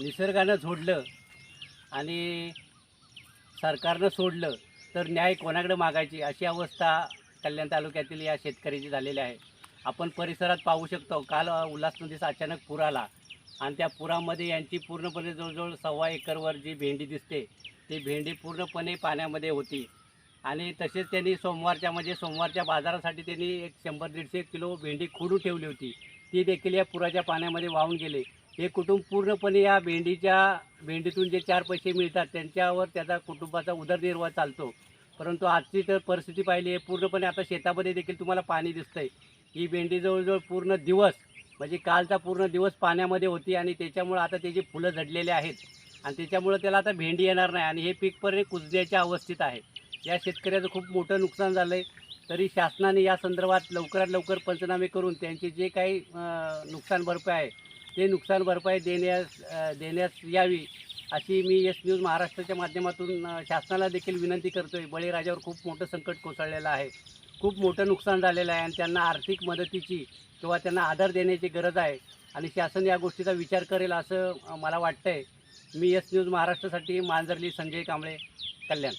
निसर्गानं झोडलं आणि सरकारनं सोडलं तर न्याय कोणाकडे मागायची? अशी अवस्था कल्याण तालुक्यातील या शेतकऱ्याची झालेली आहे. आपण परिसरात पाहू शकतो काल उल्हास नदीस अचानक पूर आला आणि त्या पुरामध्ये यांची पूर्णपणे जवळजवळ सव्वा एकरवर जी भेंडी दिसते ती भेंडी पूर्णपणे पाण्यामध्ये होती. आणि तसेच त्यांनी सोमवारच्या म्हणजे सोमवारच्या बाजारासाठी त्यांनी एक शंभर दीडशे किलो भेंडी खोडून ठेवली होती. ती देखील या पुराच्या पाण्यामध्ये वाहून गेले. हे कुटुंब पूर्णपणे या भेंडीच्या भेंडीतून जे चार पैसे मिळतात त्यांच्यावर त्याचा कुटुंबाचा उदरनिर्वाह चालतो. परंतु आजची तर परिस्थिती पाहिली आहे पूर्णपणे आता शेतामध्ये देखील तुम्हाला पाणी दिसतं आहे ही भेंडी जवळजवळ पूर्ण दिवस म्हणजे कालचा पूर्ण दिवस पाण्यामध्ये होती आणि त्याच्यामुळं आता त्याची फुलं झडलेली आहेत. आणि त्याच्यामुळं त्याला आता भेंडी येणार नाही आणि हे पीक पर्यंत कुजण्याच्या अवस्थेत आहे. या शेतकऱ्याचं खूप मोठं नुकसान झालं आहे तरी शासनाने या संदर्भात लवकरात लवकर पंचनामे करून त्यांचे जे काही नुकसान भरपाई आहे ते नुकसान भरपाई देण्यास देण्यास यावी अशी मी एस न्यूज महाराष्ट्राच्या माध्यमातून शासनाला देखील विनंती करतो आहे बळीराजावर खूप मोठं संकट कोसळलेलं आहे. खूप मोठं नुकसान झालेलं आहे आणि त्यांना आर्थिक मदतीची किंवा त्यांना आधार देण्याची गरज आहे. आणि शासन या गोष्टीचा विचार करेल असं मला वाटतं आहे मी एस न्यूज महाराष्ट्रासाठी मांजरली संजय कांबळे कल्याण.